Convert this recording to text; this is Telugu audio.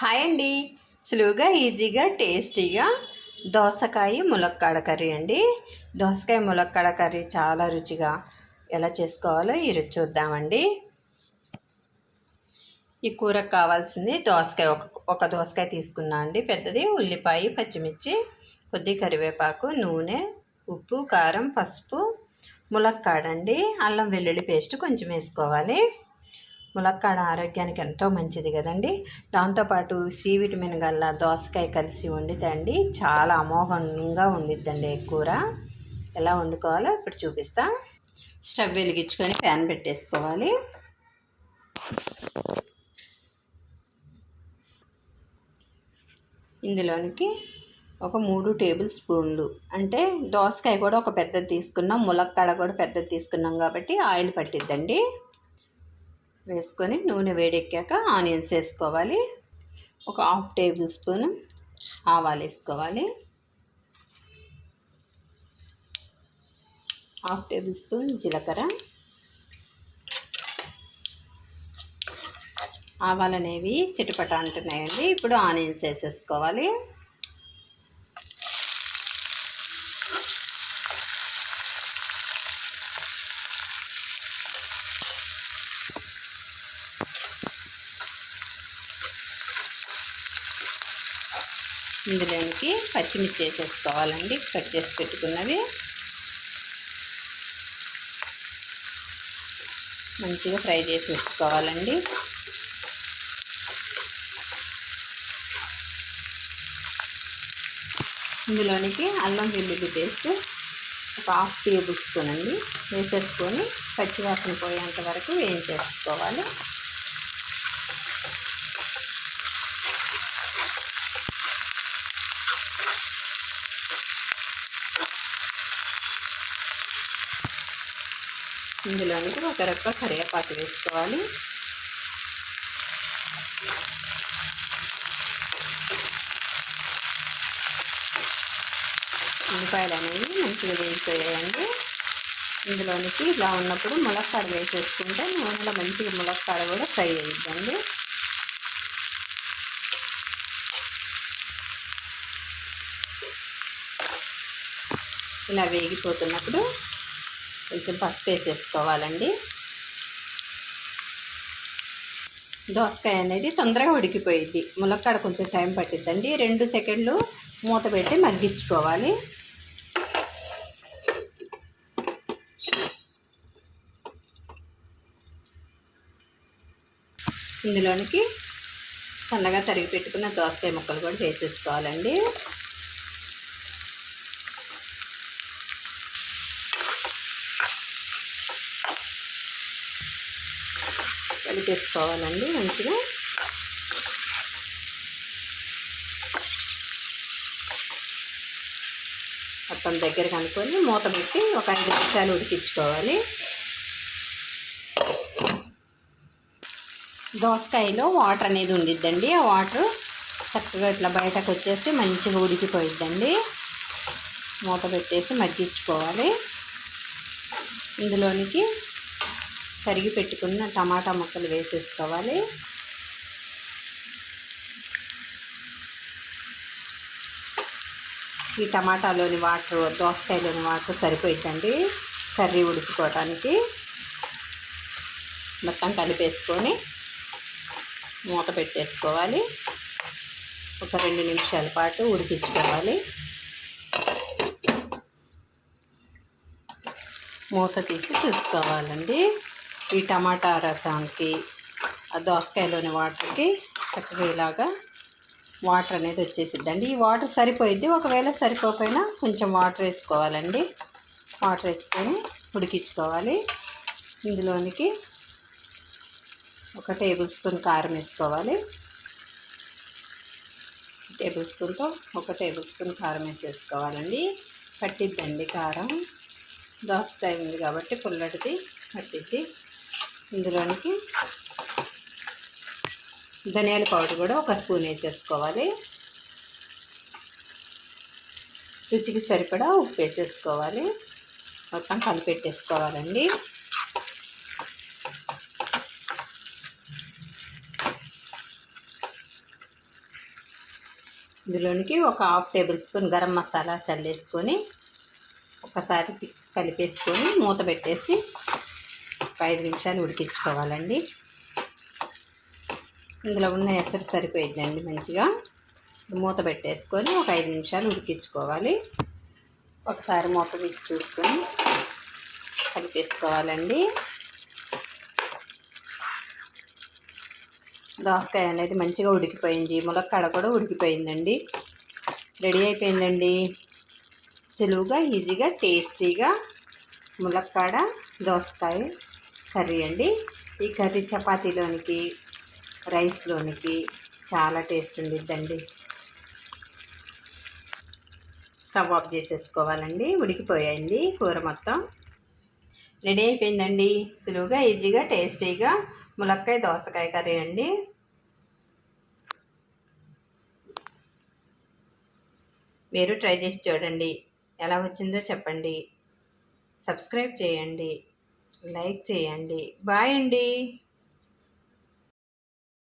హాయ్ అండి. సులువుగా ఈజీగా టేస్టీగా దోసకాయ ములక్కాడ కర్రీ అండి. దోసకాయ ములక్కాడ కర్రీ చాలా రుచిగా ఎలా చేసుకోవాలో ఈరోజు చూద్దామండి. ఈ కూరకు కావాల్సింది దోసకాయ. ఒక ఒక దోసకాయ తీసుకున్నా అండి. పెద్దది ఉల్లిపాయ పచ్చిమిర్చి కొద్ది కరివేపాకు నూనె ఉప్పు కారం పసుపు ములక్కాడండి. అల్లం వెల్లుల్లి పేస్ట్ కొంచెం వేసుకోవాలి. ములక్కాడ ఆరోగ్యానికి ఎంతో మంచిది కదండి. దాంతోపాటు సి విటమిన్ గల్ల దోసకాయ కలిసి వండితండి చాలా అమోఘంగా ఉండిద్దండి కూర. ఎలా వండుకోవాలో ఇప్పుడు చూపిస్తా. స్టవ్ వెలిగించుకొని ప్యాన్ పెట్టేసుకోవాలి. ఇందులోనికి ఒక మూడు టేబుల్ స్పూన్లు అంటే దోసకాయ కూడా ఒక పెద్దది తీసుకున్నాం ములక్కాడ కూడా పెద్దది తీసుకున్నాం కాబట్టి ఆయిల్ పట్టిద్దండి. వేసుకొని నూనె వేడెక్కాక ఆనియన్స్ వేసుకోవాలి. ఒక హాఫ్ టేబుల్ స్పూన్ ఆవాలు వేసుకోవాలి. హాఫ్ టేబుల్ స్పూన్ జీలకర్ర. ఆవాలు అనేవి చిటపట అంటున్నాయండి. ఇప్పుడు ఆనియన్స్ వేసేసుకోవాలి. ఇందులోనికి పచ్చిమిర్చి వేసేసుకోవాలండి. కట్ చేసి పెట్టుకున్నవి. మంచిగా ఫ్రై చేసేసుకోవాలండి ఇందులోనికి అల్లం వెల్లుల్లి పేస్ట్ ఒక హాఫ్ టేబుల్ స్పూన్ అండి. వేసేసుకొని పచ్చివాసన పోయేంత వరకు వేయించేసుకోవాలి. ఇందులోనికి ఒక రెప్ప కరివేపాకు వేసుకోవాలి. ఉల్లిపాయలు అనేవి మంచిగా వేగిపోయాయండి. ఇందులోనికి ఇలా ఉన్నప్పుడు ములక్కాడ వేసేసుకుంటే నూనెలో మంచిగా ములక్కాడ కూడా ఫ్రై అయ్యిద్దండి ఇలా వేగిపోతున్నప్పుడు కొంచెం పసుపు వేసేసుకోవాలండి. దోసకాయ అనేది తొందరగా ఉడికిపోయింది ములక్కాడ కొంచెం టైం పట్టిద్దండి. రెండు సెకండ్లు మూత పెట్టి మగ్గించుకోవాలి. ఇందులోనికి సన్నగా తరిగి పెట్టుకున్న దోసకాయ ముక్కలు కూడా వేసేసుకోవాలండి. కలిపేసుకోవాలండి మంచిగా. మొత్తం దగ్గర కనుక్కొని మూత పెట్టి ఒక ఐదు నిమిషాలు ఉడికించుకోవాలి. దోసకాయలో వాటర్ అనేది ఉండిద్దండి. ఆ వాటర్ చక్కగా ఇట్లా బయటకు వచ్చేసి మంచిగా ఉడికిపోయిద్దండి. మూత పెట్టేసి మగ్గించుకోవాలి. ఇందులోనికి తరిగి పెట్టుకున్న టమాటా ముక్కలు వేసేసుకోవాలి. ఈ టమాటాలోని వాటర్ దోసకాయలోని వాటర్ సరిపోయిందండి కర్రీ ఉడుకుకోవడానికి మొత్తం కలిపేసుకొని మూత పెట్టేసుకోవాలి. ఒక రెండు నిమిషాల పాటు ఉడికించుకోవాలి. మూత తీసి చూసుకోవాలండి. ఈ టమాటా రసానికి ఆ దోసకాయలోని వాటర్కి చక్కగా ఇలాగా వాటర్ అనేది వచ్చేసిద్దండి. ఈ వాటర్ సరిపోయిద్ది. ఒకవేళ సరిపోకపోయినా కొంచెం వాటర్ వేసుకోవాలండి. వాటర్ వేసుకొని ఉడికించుకోవాలి. ఇందులోనికి ఒక టేబుల్ స్పూన్ కారం వేసుకోవాలి. టేబుల్ స్పూన్తో ఒక టేబుల్ స్పూన్ కారం వేసేసుకోవాలండి. పట్టిద్దండి కారం. దోసకాయ ఉంది కాబట్టి పుల్లటిది పట్టిద్ది. ఇందులోనికి ధనియాల పౌడర్ కూడా ఒక స్పూన్ వేసేసుకోవాలి. రుచికి సరిపడా ఉప్పు వేసేసుకోవాలి. మొత్తం కలిపెట్టేసుకోవాలండి. ఇందులోనికి ఒక half tablespoon garam masala చల్లేసుకొని ఒకసారి కలిపేసుకొని మూత పెట్టేసి ఒక ఐదు నిమిషాలు ఉడికించుకోవాలండి. ఇందులో ఉన్న ఎసరు సరిపోయిందండి మంచిగా. మూత పెట్టేసుకొని ఒక ఐదు నిమిషాలు ఉడికించుకోవాలి. ఒకసారి మూత తీసి చూసుకొని కలిపేసుకోవాలండి. దోసకాయ అనేది మంచిగా ఉడికిపోయింది. ములక్కాడ కూడా ఉడికిపోయిందండి. రెడీ అయిపోయిందండి. సులువుగా ఈజీగా టేస్టీగా ములక్కాడ దోసకాయ కర్రీ అండి. ఈ కర్రీ చపాతీలోనికి రైస్లోనికి చాలా టేస్ట్ ఉండిద్దండి. స్టవ్ ఆఫ్ చేసేసుకోవాలండి. ఉడికిపోయింది కూర మొత్తం. రెడీ అయిపోయిందండి. సులువుగా ఈజీగా టేస్టీగా ములక్కాయ దోసకాయ కర్రీ అండి. మీరు ట్రై చేసి చూడండి. ఎలా వచ్చిందో చెప్పండి. సబ్స్క్రైబ్ చేయండి. లైక్ చేయండి. బాయ్ అండి.